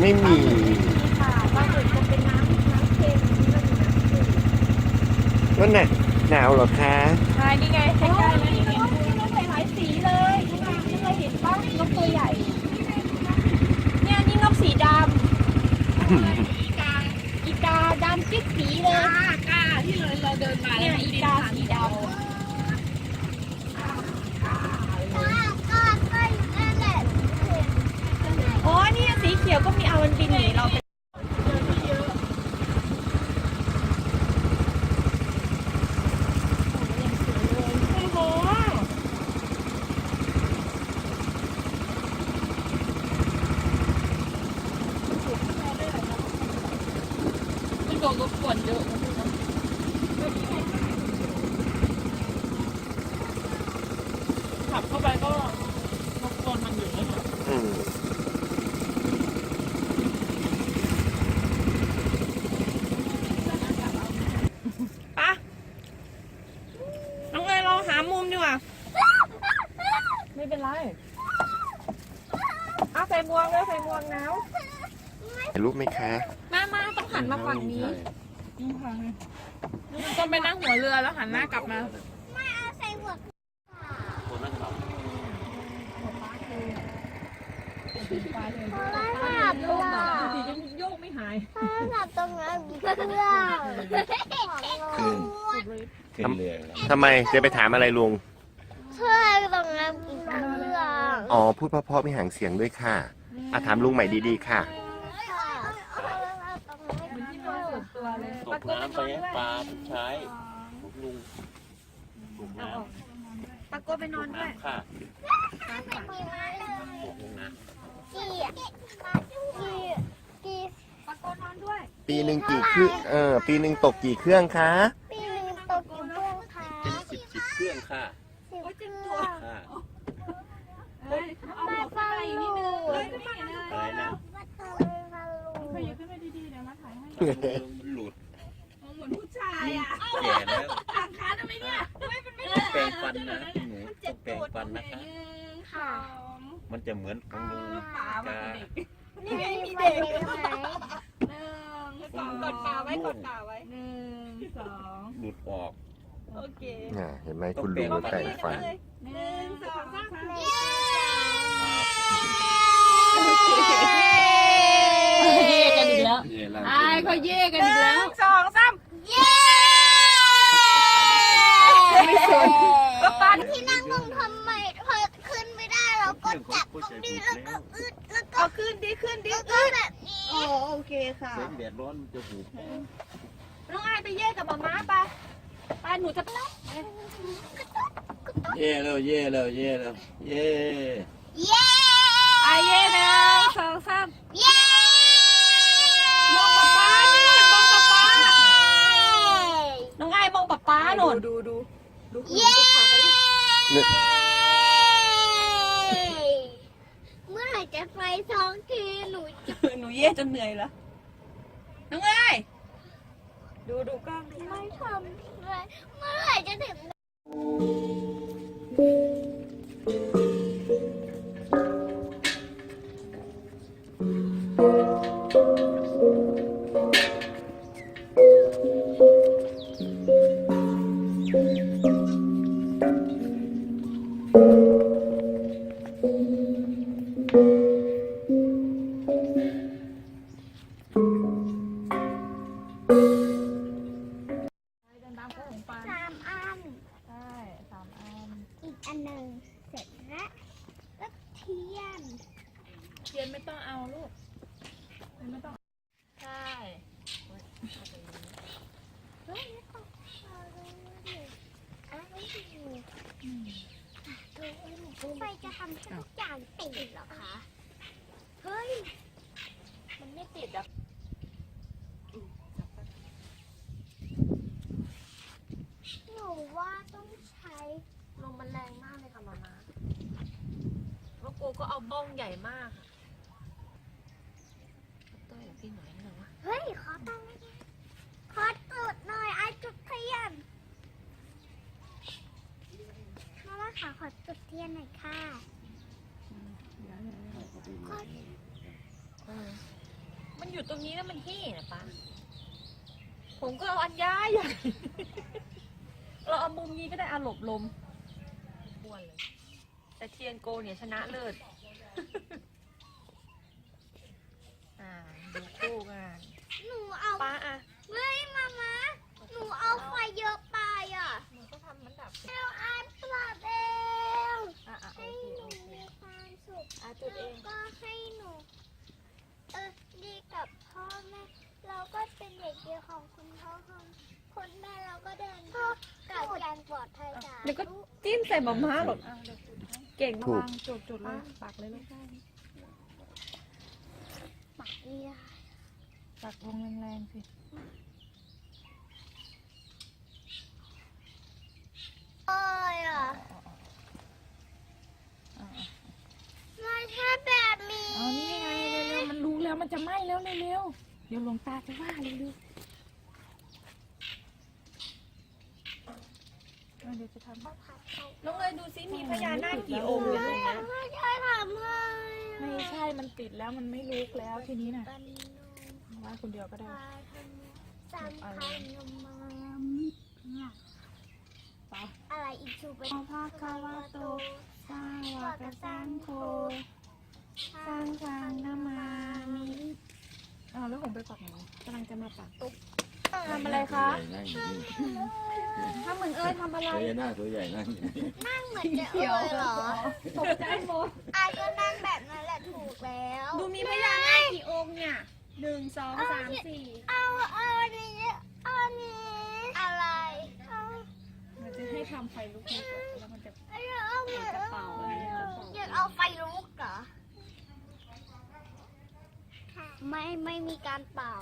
ไม่มีค่ะปลาหมึกจะเป็นน้ำน้ำเค็มนี่ก็มีน้ำจืดวันไหนะหนาวเหรอคะใช่นี่ไงใกล้ๆนี่นกนี่นกหลายๆสีเลยคุณอาไม่เคยเห็นป้านกตัวใหญ่ เนี่ยนี่นกสีดำ อีกาอีกาดำจิ๊กสีเลย กล้าที่เราเราเดินมา เนี่ยอีกาสีดำ อ๋อนี่สีเขียวก็มีเอามันบินหนีเราไปโอ้โห ไม่โดนรบกวนเยอะขับเข้าไปก็รบกวนมันอยู่นะคะอืมปะน้องเอ๋ยเราหามุมดีกว่า ไม่เป็นไรเอาใส่หมวกเลยใส่หมวกหนาวถ่ายรูปไหมคะ มามาต้องหันมาฝั่งนี้ ต้องไปนั่งหัวเรือแล้วหันหน้ากลับมาทียังโยกไม่หายตรงนั้นมีเครื่องขึ้นขึ้นเรือทำไมจะไปถามอะไรลุงเครื่องตรงนั้นมีเครื่องอ๋อพูดเพราะๆไม่ห่างเสียงด้วยค่ะอะถามลุงใหม่ดีๆค่ะตัวเลย กน้ำไปให้ปลาผมใช้ผมลุงตกน้ปะโกไปนำอนด้วยน้ำค่ะมีมาเลยตกลงน้กี่กี่กี่ปะโกนอนด้วยปีหนึ่งกี่เครื่องเออปีหนึ่งตกกี่เครื่องคะปีหนึ่งตกกี่เครื่องคะำเป็นสิบสิบเครื่องค่ะสิบเครื่องค่ะเฮ้ยเอาหัวขึ้นมาอีกนิดนึงเลยไม่เห็นเลยอะไรนะไปยืนขึ้นไปดีๆเดี๋ยวมาถ่ายให้มันหลุด เหมือนผู้ชายอะ แก่แล้ว ทางค้าทำไมเนี่ยไม่เป็นไม่ ต้องแปรงฟันนะหนู ต้องแปรงฟันนะคะ ค่ะมันจะเหมือนของลุงป๋ามันกาเด็กนี่ไงมีเด็เด็กกไหมหนึ่งสองกดขาไว้กดขาไว้หนึ่งสองหลุดออก โอเคอะเห็นไหมคุณลุงก็แต่งฟันหนึ่งสองสามเย่กันอีกแล้วไอ้เขาเย่กันอีกแล้วสองสามเย่ไม่สนก็ปันที่นั่งลงทำไมพอขึ้นไม่ได้เราก็จับตรงนี้แล้วก็อึดแล้วก็เอาขึ้นดีขึ้นดีแล้วก็แบบนี้โอ้โอเคค่ะเส้นแดดร้อนมันจะหูพองน้องไอายไปเย่กับหมาม้าไปไปหนูจะรับเย่แล้วเย่แล้วเย่แล้วเย่เย้ไอายเย่หนึ่งสองสามเย้มองป๊าป๊านี่มองป๊าป๊าน้องไอายมองป๊าป๊าหนูดูดูดูเย้ เนี่ย เมื่อไหร่จะไฟท้องทีหนูจะ หนูเย่ จนเหนื่อยแล้วน้องไอายดูดูกล้องดูไม่ทำเลยเมื่อไหร่จะถึงต เทียนไม่ต้องเอาลูกไม่ต้องใช่ไฟจะทำให้ทุกอย่างติดเหรอคะ เฮ้ย มันไม่ติดอะหนูว่าต้องใช้ลมมันแรงมากเลยค่ะมามาแล้วกูก็เอาบ้องใหญ่มากอะเต้ยกับพี่หน่อยหนึ่งวะ เฮ้ย ขอตังค์หน่อยขอจุดหน่อยไอจุดเทียนมาว่าค่ะขอจุดเทียนหน่อยค่ะ มันอยู่ตรงนี้แล้วมันเฮ่นะป้าผมก็เอาอันย้ายใหญ่ เราเอามุมนี้ก็ได้อาหลบลมอ้วนเลย แต่เทียนโกเนี่ยชนะเลิศ อ่า ดูคู่กันเอา ป้าอะ เฮ้ยมามาหนูเอาไฟเยอะไปอะ หนูก็ทำมันดับ เราอันปรับเอง อะอะโอ ให้ เค หนู โอเค มีความสุข อะจุดเอง แล้วก็ให้หนู เออดีกับพ่อแม่ เราก็เป็นเด็กเดียวของคุณพ่อคุณคุณแม่เราก็เดินทางกับอย่างปลอดภัยจ้ะเดี๋ยวก็จิ้มใส่หมาม่าหรอกเก่งถูกมากจุดจุดเลยปักเลยลูกปักเนี่ยปักลงแรงๆสิโอ้ยอะไม่ใช่แบบนี้เอานี่ไงเร็วๆมันรู้แล้วมันจะไหม้แล้วเร็วๆเดี๋ยวหลวงตาจะว่าเร็วๆเอาเดี๋ยวจะทำน้องเลยดูซิมีพญานาคกี่องค์อยู่ตรงเนี้ยไม่ใช่ทำให้ไม่ใช่มันติดแล้วมันไม่ลุกแล้วทีนี้น่ะเป็นว่าคนเดียวก็ได้ปลาทำสำคัญมาอะไรอีกชูเป็นพระคาวาโตสาวกสังโฆสร้างทางนามามิ อ้าวแล้วผมไปปักไหนกำลังจะมาปักตุ๊กทำอะไรคะนั่งอยู่นี่ทำเหมือนเอ้ยทำอะไรพญานาคตัวใหญ่นั่งอยู่นี่นั่งเหมือนจะเอ้ยเหรอตกใจหมดอาก็นั่งแบบนั้นแหละถูกแล้ว ดูมีพญานาคกี่องค์เนี่ยหนึ่งสองสามสี่เอาเอาอันนี้เอาอันนี้อะไรเอามันจะให้ทำไฟลุกนิดก่อนแล้วมันจะ เอาเหมือน กระเป๋าอะไรเนี่ยกระเป๋า อยากเอาไฟลุกเหรอ ไม่ไม่มีการเป่า